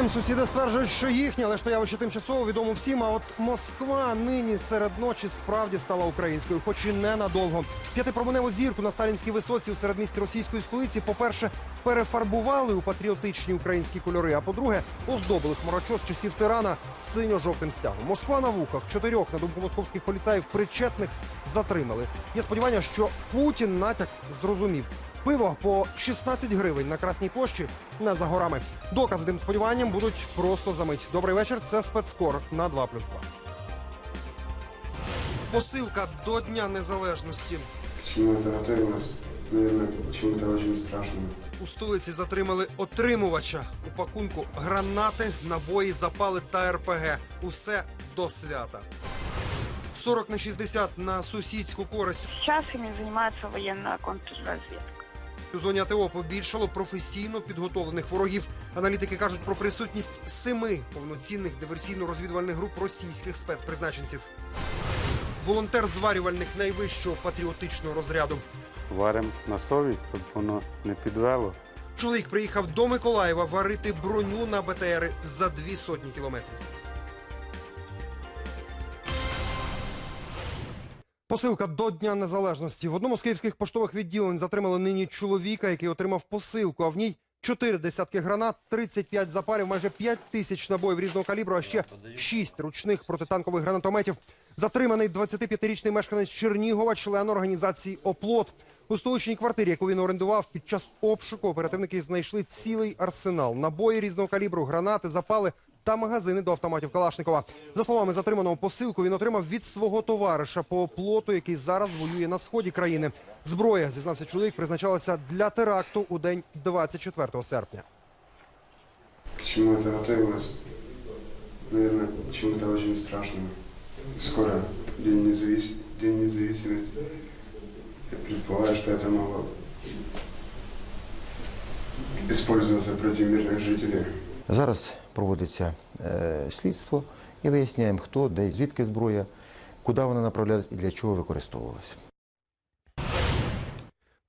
Крим сусіди стверджують, що їхнє, але ж то явище тимчасово відомо всім. А от Москва нині серед ночі справді стала українською, хоч і ненадовго. П'ятипроменеву зірку на сталінській висоці у середмісті російської столиці, по-перше, перефарбували у патріотичні українські кольори. А по-друге, оздобили хмарочос часів тирана синьо-жовтим стягом. Москва на вухах чотирьох, на думку московських поліцаїв, причетних затримали. Є сподівання, що Путін натяк зрозумів. Пиво по 16 гривень на Красній площі не за горами. Докази тим сподіванням будуть просто за мить. Добрий вечір. Це спецкор на 2+,2. Посилка до Дня Незалежності. К чему это готовилось? Наверное, очень страшно. У столиці затримали отримувача. У пакунку гранати, набої, запали та РПГ. Усе до свята. 40 на 60 на сусідську користь. Сейчас ими занимается военная контрразведка. У зоні АТО побільшало професійно підготовлених ворогів. Аналітики кажуть про присутність семи повноцінних диверсійно-розвідувальних груп російських спецпризначенців. Волонтер-зварювальник найвищого патріотичного розряду. Варимо на совість, щоб воно не підвело. Чоловік приїхав до Миколаєва варити броню на БТРи за дві сотні кілометрів. Посилка до Дня Незалежності. В одному з київських поштових відділень затримали нині чоловіка, який отримав посилку, а в ній чотири десятки гранат, 35 запалів, майже 5 тисяч набоїв різного калібру, а ще 6 ручних протитанкових гранатометів. Затриманий 25-річний мешканець Чернігова, член організації «Оплот». У столичній квартирі, яку він орендував, під час обшуку оперативники знайшли цілий арсенал. Набої різного калібру, гранати, запали та магазини до автоматів Калашникова. За словами затриманого посилку, він отримав від свого товариша по оплоту, який зараз воює на сході країни. Зброя, зізнався чоловік, призначалася для теракту у день 24 серпня. К чему это готовилось? Наверное, почему-то очень страшно. Скоро День, независ... День независимости. Я предполагаю, что это могло использоваться против мирных жителей. Зараз проводиться е, слідство і виясняємо, хто, де, звідки зброя, куди вона направлялась і для чого використовувалася.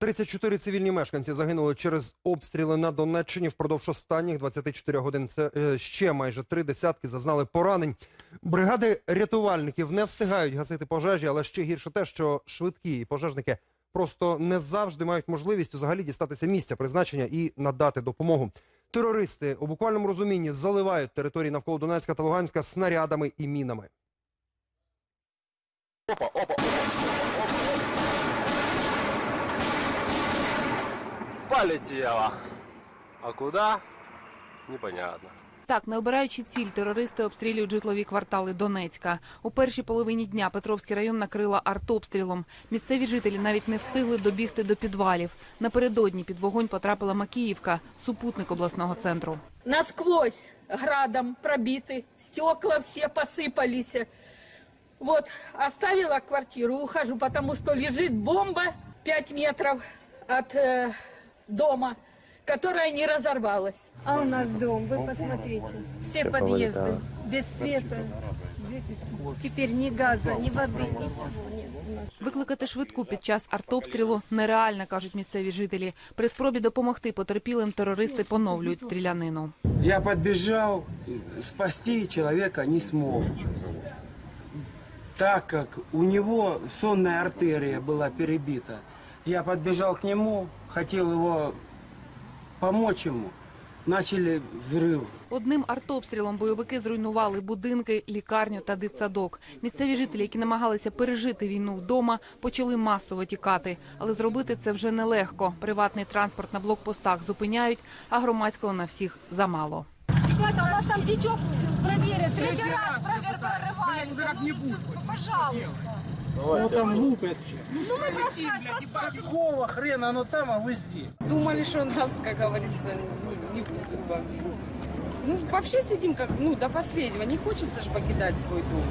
34 цивільні мешканці загинули через обстріли на Донеччині впродовж останніх 24 годин. Це е, ще майже три десятки зазнали поранень. Бригади рятувальників не встигають гасити пожежі, але ще гірше те, що швидкі пожежники просто не завжди мають можливість взагалі дістатися місця призначення і надати допомогу. Терористи у буквальному розумінні заливають території навколо Донецька та Луганська снарядами і мінами. Полетела. А куда? Непонятно. Так, не обираючи ціль, терористи обстрілюють житлові квартали Донецька. У першій половині дня Петровський район накрила артобстрілом. Місцеві жителі навіть не встигли добігти до підвалів. Напередодні під вогонь потрапила Макіївка, супутник обласного центру. насквозь градом пробиты, стекла все посыпались. Вот, оставила квартиру, ухожу, потому что лежит бомба 5 метров от э, дома, которая не разорвалась. А у нас дом, вы посмотрите. Все подъезды без света. Теперь ни газа, ни воды, ничего нет. Викликати швидку під час артобстрілу нереально, кажуть місцеві жителі. При спробі допомогти потерпілим терористи поновлюють стрілянину. Я подбежал, спасти человека не смог, так как у него сонная артерия была перебита. Я подбежал к нему, хотел его помочь ему, начали взрыв. Одним артобстрілом бойовики зруйнували будинки, лікарню та дитсадок. Місцеві жителі, які намагалися пережити війну вдома, почали масово тікати. Але зробити це вже нелегко. Приватний транспорт на блокпостах зупиняють, а громадського на всіх замало. Ребята, у нас там дитек проверят. Третий раз прорываемся. Ну, пожалуйста. Вот там лупят. Ну мы просто, Какого хрена оно там, а вы здесь? Думали, что нас, как говорится, не будет. Ну, вообще сидим как, ну, до последнего. Не хочется же покидать свой дом.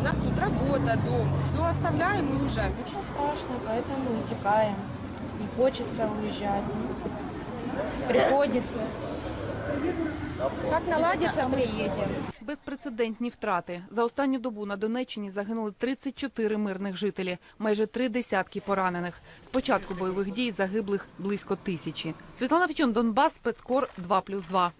У нас тут работа, дом. Все оставляем и уезжаем. Ничего страшного, поэтому утекаем. Не хочется уезжать. Приходится. Как наладится, приедем. Безпрецедентні втрати. За останню добу на Донеччині загинули 34 мирних жителі, майже три десятки поранених. З початку бойових дій загиблих близько тисячі. Світлана Фічон, Донбас, спецкор 2+,2.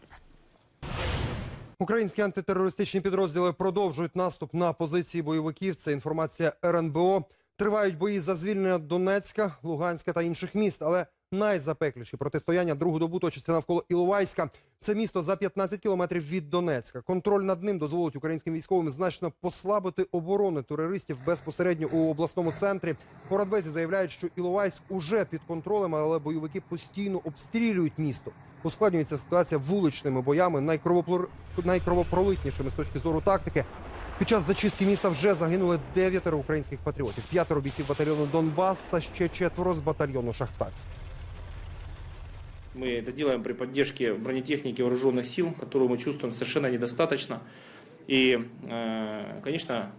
Українські антитерористичні підрозділи продовжують наступ на позиції бойовиків. Це інформація РНБО. Тривають бої за звільнення Донецька, Луганська та інших міст. Але найзапекліші протистояння другу добу точаться навколо Іловайська. Це місто за 15 кілометрів від Донецька. Контроль над ним дозволить українським військовим значно послабити оборони терористів безпосередньо у обласному центрі. Порадбеці заявляють, що Іловайськ уже під контролем, але бойовики постійно обстрілюють місто. Ускладнюється ситуація вуличними боями, найкровоплор... найкровопролитнішими з точки зору тактики. Під час зачистки міста вже загинули дев'ятеро українських патріотів, п'ятеро бійців батальйону Донбас та ще четверо з батальйону Шахтарськ. Мы это делаем при поддержке бронетехники вооруженных сил, которую мы чувствуем совершенно недостаточно. И, э, конечно,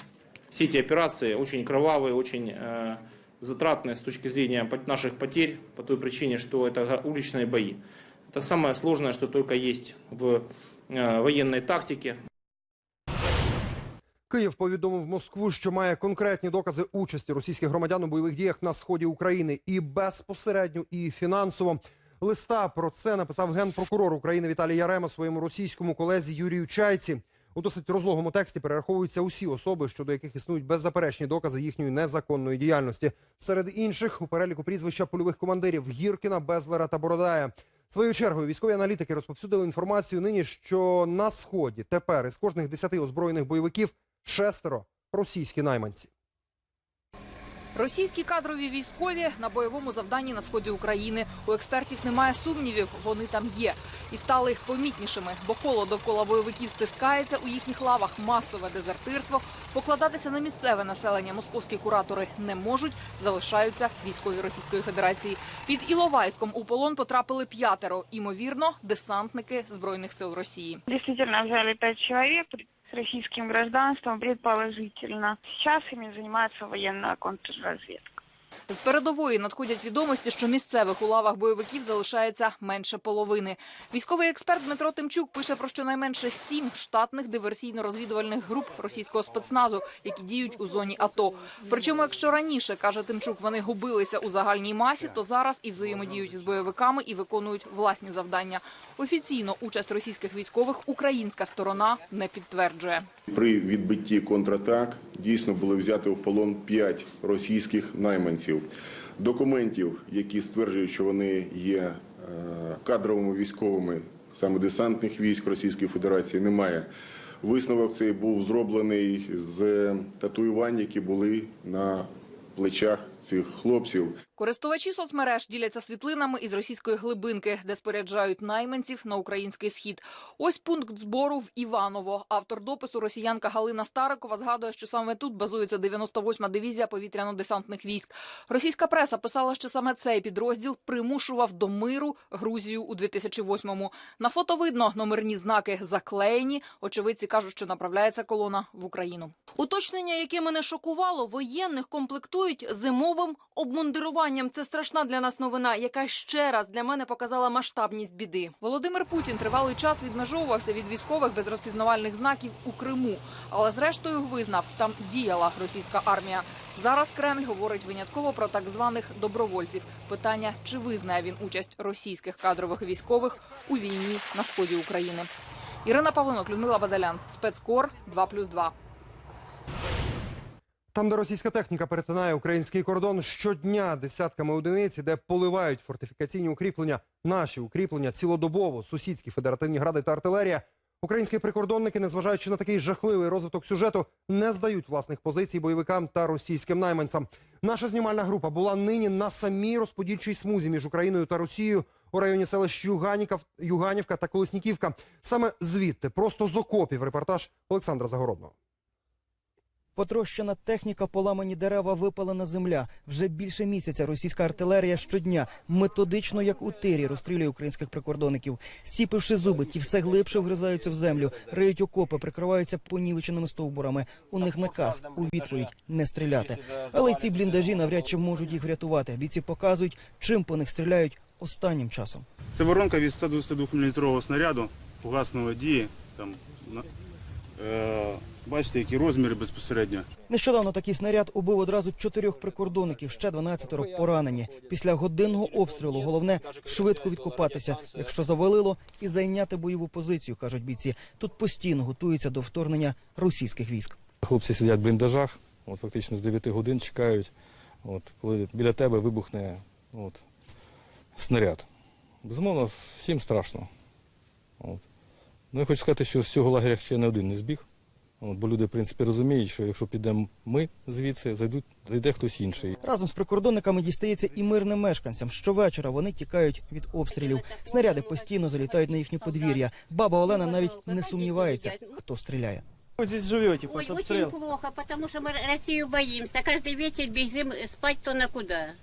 все эти операции очень кровавые, очень э, затратные с точки зрения пот- наших потерь, по той причине, что это га- уличные бои. Это самое сложное, что только есть в э, военной тактике. Київ повідомив Москву, що має конкретні докази участі російських громадян у бойових діях на сході України і безпосередньо, і фінансово. Листа про це написав генпрокурор України Віталій Ярема своєму російському колезі Юрію Чайці. У досить розлогому тексті перераховуються усі особи, щодо яких існують беззаперечні докази їхньої незаконної діяльності. Серед інших у переліку прізвища польових командирів Гіркіна, Безлера та Бородая. Своєю чергою військові аналітики розповсюдили інформацію нині, що на сході тепер із кожних десяти озброєних бойовиків шестеро російські найманці. Російські кадрові військові на бойовому завданні на сході України. У експертів немає сумнівів, вони там є і стали помітнішими, бо коло довкола бойовиків стискається у їхніх лавах масове дезертирство. Покладатися на місцеве населення московські куратори не можуть, залишаються військові Російської Федерації. Під Іловайськом у полон потрапили п'ятеро, імовірно, десантники збройних сил Росії. Действительно взяли пять человек с российским гражданством, предположительно. Сейчас ими занимается военная контрразведка. З передової надходять відомості, що місцевих у лавах бойовиків залишається менше половини. Військовий експерт Дмитро Тимчук пише про щонайменше сім штатних диверсійно-розвідувальних груп російського спецназу, які діють у зоні АТО. Причому, якщо раніше каже Тимчук, вони губилися у загальній масі, то зараз і взаємодіють з бойовиками і виконують власні завдання. Офіційно участь російських військових українська сторона не підтверджує. При відбитті контратак дійсно були взяти в полон п'ять російських найманців. Документів, які стверджують, що вони є е, кадровими військовими саме десантних військ Російської Федерації, немає. Висновок цей був зроблений з татуювань, які були на плечах цих хлопців. Користувачі соцмереж діляться світлинами із російської глибинки, де споряджають найманців на український схід. Ось пункт збору в Іваново. Автор допису росіянка Галина Старикова згадує, що саме тут базується 98-ма дивізія повітряно-десантних військ. Російська преса писала, що саме цей підрозділ примушував до миру Грузію у 2008-му. На фото видно номерні знаки заклеєні. Очевидці кажуть, що направляється колона в Україну. Уточнення, яке мене шокувало, воєнних комплектують зимовим обмундируванням. Це страшна для нас новина, яка ще раз для мене показала масштабність біди. Володимир Путін тривалий час відмежовувався від військових без розпізнавальних знаків у Криму, але зрештою визнав, там діяла російська армія. Зараз Кремль говорить винятково про так званих добровольців. Питання, чи визнає він участь російських кадрових військових у війні на сході України. Ірина Павлинок, Людмила Бадалян, спецкор 2+,2. Там, де російська техніка перетинає український кордон, щодня десятками одиниць, де поливають фортифікаційні укріплення, наші укріплення цілодобово, сусідські федеративні гради та артилерія. Українські прикордонники, незважаючи на такий жахливий розвиток сюжету, не здають власних позицій бойовикам та російським найманцям. Наша знімальна група була нині на самій розподільчій смузі між Україною та Росією у районі селищ Юганівка, Юганівка та Колесніківка. Саме звідти, просто з окопів, репортаж Олександра Загородного. Потрощена техніка, поламані дерева, випалена земля. Вже більше місяця російська артилерія щодня методично, як у тирі, розстрілює українських прикордонників. Сіпивши зуби, ті все глибше вгризаються в землю, риють окопи, прикриваються понівеченими стовбурами. У них наказ у відповідь не стріляти. Але ці бліндажі навряд чи можуть їх врятувати. Бійці показують, чим по них стріляють останнім часом. Це воронка від 122 мм снаряду фугасної дії. Там, е, Бачите, які розміри безпосередньо. Нещодавно такий снаряд убив одразу чотирьох прикордонників, ще 12 поранені. Після годинного обстрілу головне швидко відкопатися, якщо завалило, і зайняти бойову позицію, кажуть бійці. Тут постійно готуються до вторгнення російських військ. Хлопці сидять в бліндажах, от, фактично з 9 годин чекають, от, коли біля тебе вибухне от, снаряд. Безумовно, всім страшно. От. Ну, я хочу сказати, що з цього лагеря ще не один не збіг. От, бо люди, в принципі, розуміють, що якщо підемо ми звідси, зайдуть, зайде хтось інший. Разом з прикордонниками дістається і мирним мешканцям. Щовечора вони тікають від обстрілів. Снаряди постійно залітають на їхнє подвір'я. Баба Олена навіть не сумнівається, хто стріляє. Ви здесь живете Ой, очень плохо, потому что мы Россию боимся. Каждый вечер бежим спать то на куда.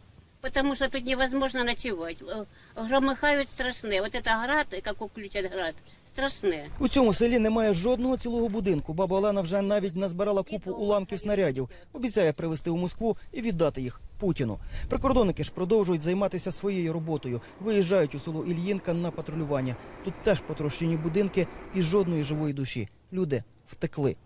Потому что тут невозможно ночевать. Э, Громыхают страшные. Вот это град, как уключат град, страшные. У цьому селі немає жодного цілого будинку. Баба Олена вже навіть назбирала купу уламків снарядів. Обіцяє привезти у Москву і віддати їх Путіну. Прикордонники ж продовжують займатися своєю роботою. Виїжджають у село Ільїнка на патрулювання. Тут теж потрощені будинки і жодної живої душі. Люди втекли.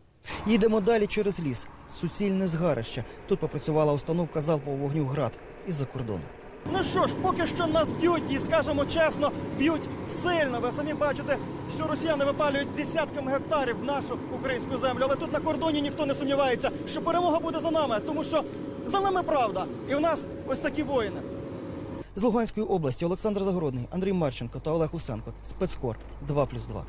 Їдемо далі через ліс. Суцільне згарище. Тут попрацювала установка залпового вогню град із-за кордону. Ну що ж, поки що нас б'ють, і скажемо чесно, б'ють сильно. Ви самі бачите, що росіяни випалюють десятками гектарів нашу українську землю. Але тут на кордоні ніхто не сумнівається, що перемога буде за нами, тому що за нами правда. І в нас ось такі воїни. З Луганської області Олександр Загородний, Андрій Марченко та Олег Усенко. Спецкор 2+,2.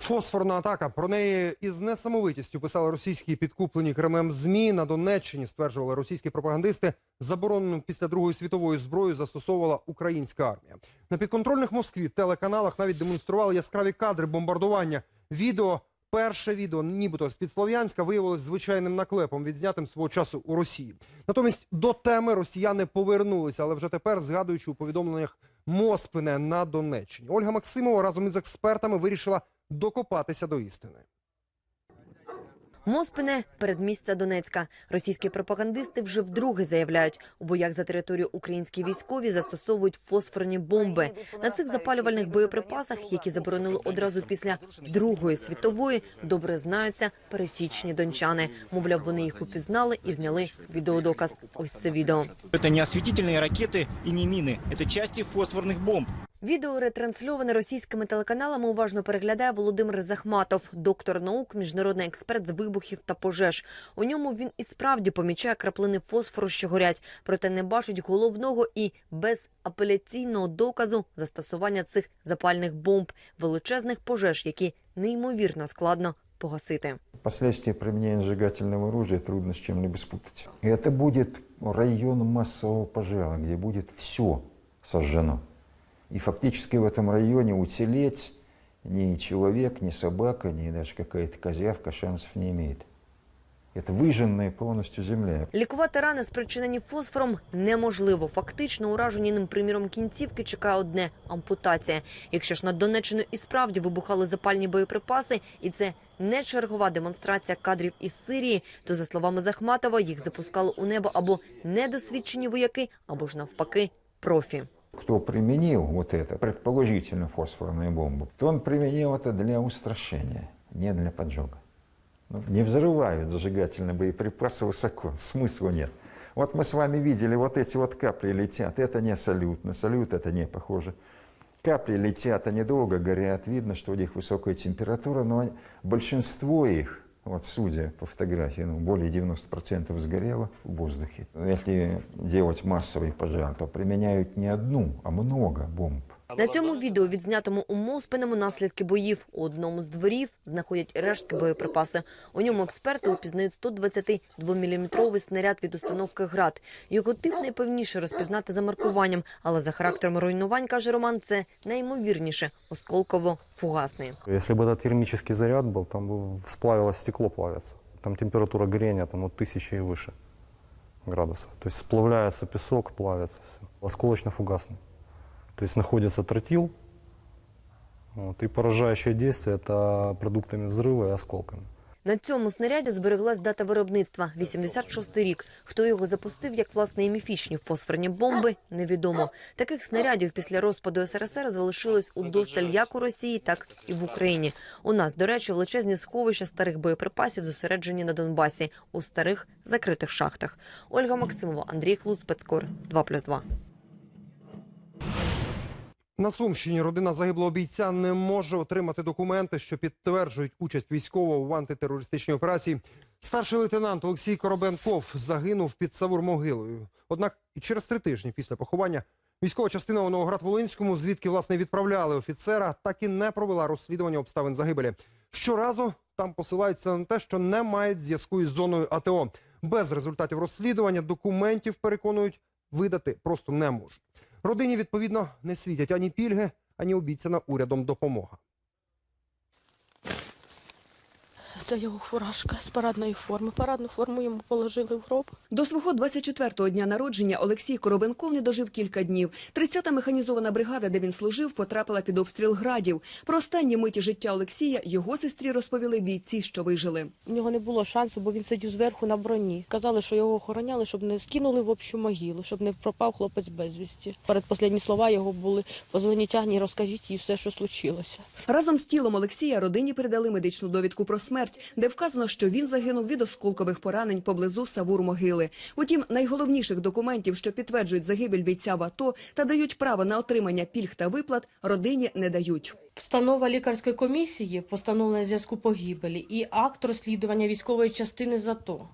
Фосфорна атака. Про неї із несамовитістю писали російські підкуплені Кремлем ЗМІ. На Донеччині стверджували російські пропагандисти. Заборонену після Другої світової зброю застосовувала українська армія. На підконтрольних Москві телеканалах навіть демонстрували яскраві кадри бомбардування. Відео, перше відео, нібито з під Слов'янська, виявилось звичайним наклепом, відзнятим свого часу у Росії. Натомість до теми росіяни повернулися, але вже тепер згадуючи у повідомленнях Моспине на Донеччині. Ольга Максимова разом із експертами вирішила докопатися до істини. Моспине – передмістя Донецька. Російські пропагандисти вже вдруге заявляють, у боях за територію українські військові застосовують фосфорні бомби. На цих запалювальних боєприпасах, які заборонили одразу після Другої світової, добре знаються пересічні дончани. Мовляв, вони їх упізнали і зняли відеодоказ. Ось це відео. Это не осветительные ракеты и не мины, это части фосфорных бомб. Відео ретрансльоване російськими телеканалами уважно переглядає Володимир Захматов, доктор наук, міжнародний експерт з вибухів та пожеж. У ньому він і справді помічає краплини фосфору, що горять, проте не бачить головного і безапеляційного доказу застосування цих запальних бомб, величезних пожеж, які неймовірно складно погасити. Последствия применения сжигательного оружия трудно с чем-либо спутать. Это будет район массового пожара, где будет все сожжено. И фактически в этом районе уцелеть ни человек, ни собака, ни даже какая-то козявка шансов не имеет. Это выжженная полностью земля. Лікувати рани, спричинені фосфором, неможливо. Фактично уражені ним, приміром, кінцівки чекає одне – ампутація. Якщо ж на Донеччину і справді вибухали запальні боєприпаси, і це не чергова демонстрація кадрів із Сирії, то, за словами Захматова, їх запускали у небо або недосвідчені вояки, або ж навпаки профі. Кто применил вот это, предположительно фосфорную бомбу, то он применил это для устрашения, не для поджога. Ну, не взрывают зажигательные боеприпасы высоко, смысла нет. Вот мы с вами видели, вот эти вот капли летят, это не салют, на салют это не похоже. Капли летят, они долго горят, видно, что у них высокая температура, но большинство их, вот судя по фотографии, ну, более 90% сгорело в воздухе. Если делать массовый пожар, то применяют не одну, а много бомб. На цьому відео, відзнятому у Моспиному, наслідки боїв. У одному з дворів знаходять рештки боєприпаси. У ньому експерти упізнають 122-мм снаряд від установки «Град». Його тип найпевніше розпізнати за маркуванням, але за характером руйнувань, каже Роман, це найімовірніше осколково-фугасний. Если бы это термический заряд был, там бы сплавилось стекло плавится. Там температура горения там, от тысячи и выше градусов. То есть сплавляется песок, плавится все. Осколочно-фугасный. То есть находится тротил, вот, и поражающее действие это продуктами взрыва и осколками. На цьому снаряді збереглась дата виробництва – 86 рік. Хто його запустив, як власне і міфічні фосфорні бомби, невідомо. Таких снарядів після розпаду СРСР залишилось удосталь як у Росії, так і в Україні. У нас, до речі, величезні сховища старих боєприпасів зосереджені на Донбасі у старих закритих шахтах. Ольга Максимова, Андрій Хлус, Спецкор, 2+,2. На Сумщині родина загиблого бійця не може отримати документи, що підтверджують участь військового в антитерористичній операції. Старший лейтенант Олексій Коробенков загинув під Савур-Могилою. Однак і через три тижні після поховання військова частина у Новоград-Волинському, звідки власне відправляли офіцера, так і не провела розслідування обставин загибелі. Щоразу там посилаються на те, що не мають зв'язку із зоною АТО. Без результатів розслідування документів переконують видати просто не можуть. Родині, відповідно, не світять ані пільги, ані обіцяна урядом допомога. Це його фуражка з парадної форми. Парадну форму йому положили в гроб. До свого 24-го дня народження Олексій Коробенков не дожив кілька днів. 30-та механізована бригада, де він служив, потрапила під обстріл градів. Про останні миті життя Олексія його сестрі розповіли бійці, що вижили. У нього не було шансу, бо він сидів зверху на броні. Казали, що його охороняли, щоб не скинули в общу могилу, щоб не пропав хлопець безвісті. Передпослідні слова його були «Позвоніть Агні, розкажіть їй все, що случилося. Разом з тілом Олексія родині передали медичну довідку про смерть, де вказано, що він загинув від осколкових поранень поблизу Савур-могили. Утім, найголовніших документів, що підтверджують загибель бійця в АТО та дають право на отримання пільг та виплат, родині не дають. Постанова лікарської комісії, постановлення зв'язку погибелі і акт розслідування військової частини ЗАТО.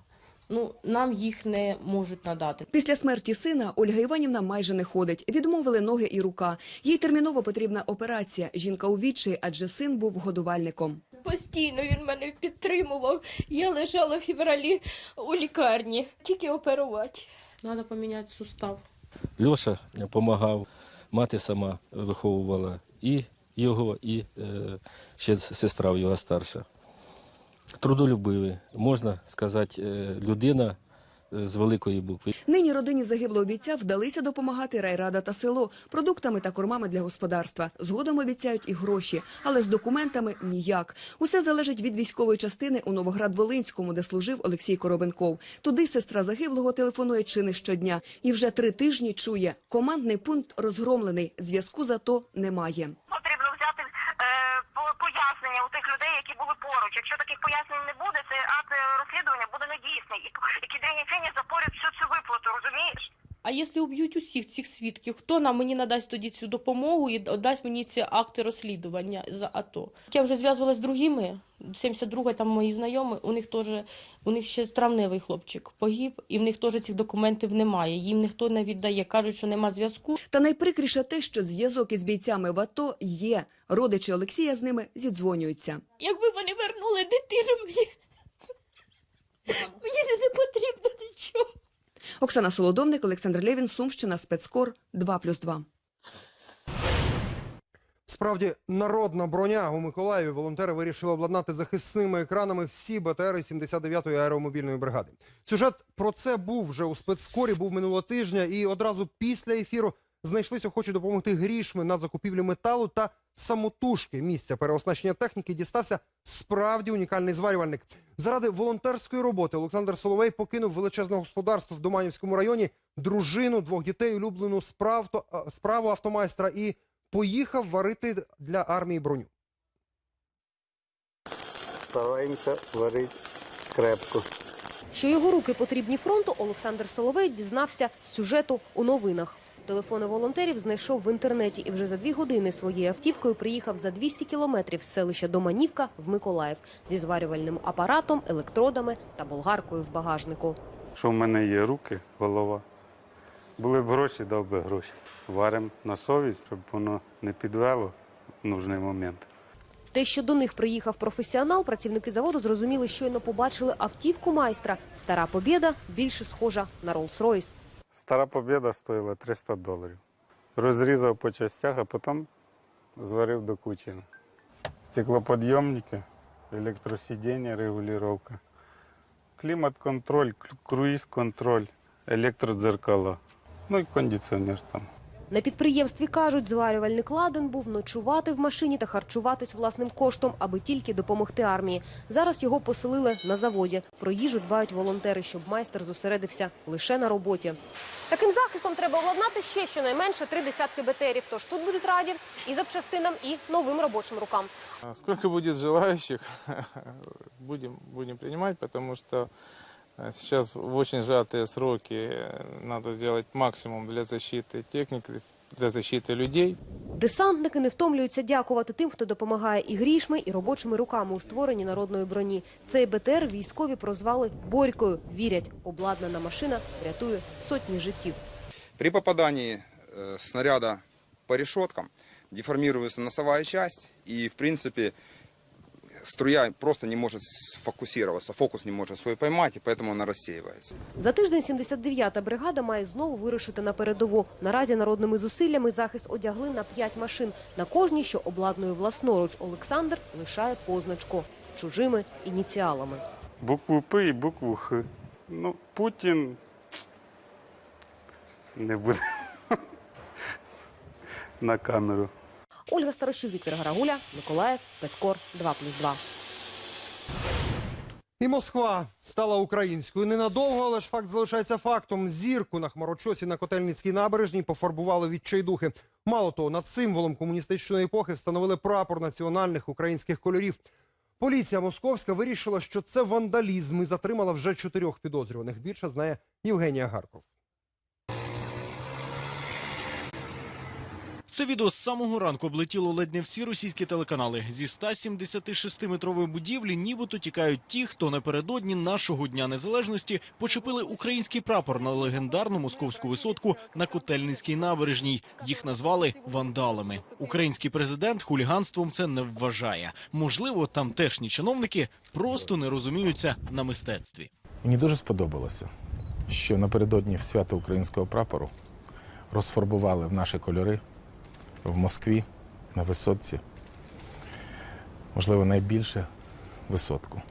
Ну, нам їх не можуть надати. Після смерті сина Ольга Іванівна майже не ходить. Відмовили ноги і рука. Їй терміново потрібна операція. Жінка у відчаї, адже син був годувальником. Постійно він мене підтримував. Я лежала в февралі у лікарні. Тільки оперувати. Треба поміняти сустав. Льоша допомагав, мати сама виховувала і його, і е, ще сестра його старша. Трудолюбивий, можна сказати, е, людина з великої букви. Нині родині загиблого бійця вдалися допомагати райрада та село продуктами та кормами для господарства. Згодом обіцяють і гроші, але з документами ніяк. Усе залежить від військової частини у Новоград-Волинському, де служив Олексій Коробенков. Туди сестра загиблого телефонує чи не щодня. І вже три тижні чує – командний пункт розгромлений. Зв'язку зато немає. Потрібно пояснення у тих людей, які були поруч. Якщо таких пояснень не буде, це акт е, розслідування буде недійсний. І, і Кідрені фіні запорять всю цю виплату, розумієш? А якщо уб'ють усіх цих свідків, хто нам мені надасть тоді цю допомогу і дасть мені ці акти розслідування за АТО? Я вже зв'язувалася з другими. 72-й там мої знайомі, у них теж у них ще травневий хлопчик погиб, і в них теж цих документів немає. Їм ніхто не віддає. кажуть, що нема зв'язку. Та найприкріше те, що зв'язок із бійцями в АТО є. Родичі Олексія з ними зідзвонюються. Якби вони вернули дитину мені, мені не потрібно нічого. Оксана Солодовник, Олександр Левін, Сумщина, Спецкор, 2+,2. Справді, народна броня у Миколаєві волонтери вирішили обладнати захисними екранами всі БТРи 79-ї аеромобільної бригади. Сюжет про це був вже у спецкорі, був минулого тижня, і одразу після ефіру знайшлись охочі допомогти грішми на закупівлю металу та самотужки. Місця переоснащення техніки дістався справді унікальний зварювальник. Заради волонтерської роботи Олександр Соловей покинув величезне господарство в Доманівському районі, дружину, двох дітей, улюблену справу, справу автомайстра і поїхав варити для армії броню. Стараємося варити крепко. Що його руки потрібні фронту, Олександр Соловей дізнався з сюжету у новинах. Телефони волонтерів знайшов в інтернеті і вже за дві години своєю автівкою приїхав за 200 кілометрів з селища Доманівка в Миколаїв зі зварювальним апаратом, електродами та болгаркою в багажнику. Що в мене є руки, голова. Були б гроші, дав би гроші. Варимо на совість, щоб воно не підвело в нужний момент. Те, що до них приїхав професіонал, працівники заводу зрозуміли, щойно побачили автівку майстра. Стара Побєда більше схожа на Роллс-Ройс. Стара побіда стоїла 300 доларів. Розрізав по частях, а потім зварив до кучі. Стеклоподйомники, електросидіння, регулювання, клімат-контроль, круїз-контроль, електродзеркала, ну і кондиціонер там. На підприємстві кажуть, зварювальник ладен був ночувати в машині та харчуватись власним коштом, аби тільки допомогти армії. Зараз його поселили на заводі. Про їжу дбають волонтери, щоб майстер зосередився лише на роботі. Таким захистом треба обладнати ще щонайменше три десятки БТРів. Тож тут будуть раді і запчастинам, і новим робочим рукам. А Сколько будет желающих, будем, будем принимать, потому что э, сейчас в очень сжатые сроки э, надо сделать максимум для защиты техники, для защиты людей. Десантники не втомлюються дякувати тим, хто допомагає і грішми, і робочими руками у створенні народної броні. Цей БТР військові прозвали Борькою. Вірять, обладнана машина врятує сотні життів. При попадании э, снаряда по решеткам деформируется носовая часть, и, в принципе, струя просто не может сфокусироваться, фокус не может свой поймать, и поэтому она рассеивается. За тиждень 79-та бригада має знову вирушити на передову. Наразі народними зусиллями захист одягли на 5 машин. На кожній, що обладнує власноруч, Олександр лишає позначку з чужими ініціалами. Букву П і букву Х. Ну, Путін не буде на камеру. Ольга Старощук, Віктор Гарагуля, Миколаїв, Спецкор 2+,2. І Москва стала українською ненадовго, але ж факт залишається фактом. Зірку на хмарочосі на Котельницькій набережній пофарбували відчайдухи. Мало того, над символом комуністичної епохи встановили прапор національних українських кольорів. Поліція московська вирішила, що це вандалізм і затримала вже чотирьох підозрюваних. Більше знає Євгенія Гарков. Це відео з самого ранку облетіло ледь не всі російські телеканали. Зі 176-метрової будівлі нібито тікають ті, хто напередодні нашого дня незалежності почепили український прапор на легендарну московську висотку на Котельницькій набережній. Їх назвали вандалами. Український президент хуліганством це не вважає. Можливо, тамтешні чиновники просто не розуміються на мистецтві. Мені дуже сподобалося, що напередодні свято українського прапору розфарбували в наші кольори в Москві на висотці. Можливо, найбільше висотку.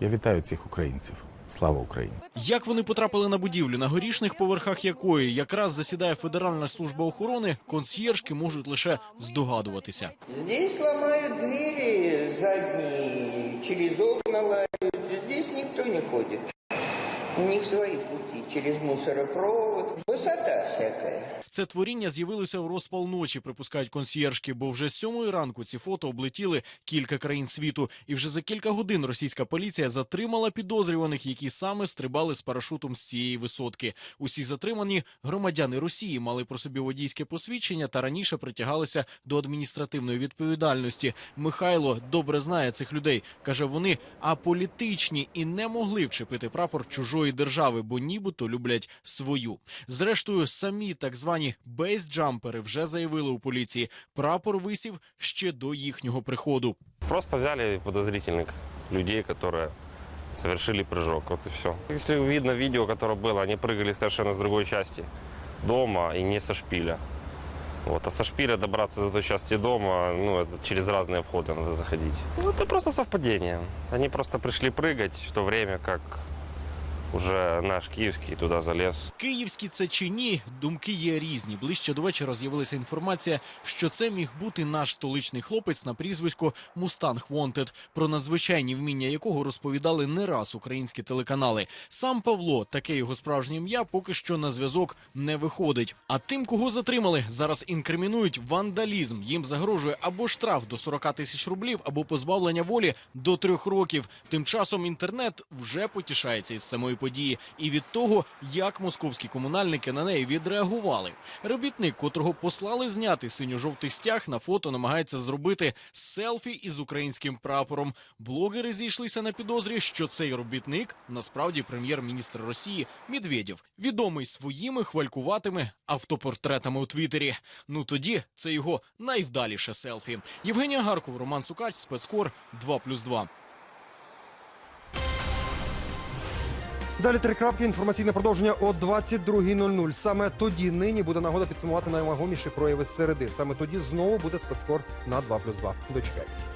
Я вітаю цих українців. Слава Україні! Як вони потрапили на будівлю, на горішних поверхах якої якраз засідає Федеральна служба охорони, консьєржки можуть лише здогадуватися. Здесь ломают двери задние, через окна лают. Здесь никто не ходит. У них свои пути через мусоропровод. Высота всякая. Це творіння з'явилося в розпал ночі, припускають консьєржки, бо вже з сьомої ранку ці фото облетіли кілька країн світу. І вже за кілька годин російська поліція затримала підозрюваних, які саме стрибали з парашутом з цієї висотки. Усі затримані громадяни Росії мали про собі водійське посвідчення та раніше притягалися до адміністративної відповідальності. Михайло добре знає цих людей. каже, вони аполітичні і не могли вчепити прапор чужої держави, бо нібито люблять свою. Зрештою, самі так звані бейсджампери вже заявили у поліції. Прапор висів ще до їхнього приходу. Просто взяли подозрительных людей, которые совершили прыжок. Вот и все. Если видно видео, которое было, они прыгали совершенно с другой части дома и не со шпиля. Вот. А со шпиля добраться до той части дома, ну, это через разные входы надо заходить. Ну, это просто совпадение. Они просто пришли прыгать в то время, как уже наш киевский туда залез. Київські це чи ні, думки є різні. Ближче до вечора з'явилася інформація, що це міг бути наш столичний хлопець на прізвисько Мустанг Вонтед, про надзвичайні вміння якого розповідали не раз українські телеканали. Сам Павло, таке його справжнє ім'я, поки що на зв'язок не виходить. А тим, кого затримали, зараз інкримінують вандалізм. Їм загрожує або штраф до 40 тисяч рублів, або позбавлення волі до трьох років. Тим часом інтернет вже потішається із самої події і від того, як московські комунальники на неї відреагували. Робітник, котрого послали зняти синьо-жовтий стяг, на фото намагається зробити селфі із українським прапором. Блогери зійшлися на підозрі, що цей робітник насправді прем'єр-міністр Росії Медведєв, відомий своїми хвалькуватими автопортретами у Твіттері. Ну тоді це його найвдаліше селфі. Євгенія Гарков, Роман Сукач, спецкор 2+,2. Далі три крапки. Інформаційне продовження о 22.00. Саме тоді нині буде нагода підсумувати наймагоміші прояви середи. Саме тоді знову буде спецкор на 2+,2. Дочекайтесь.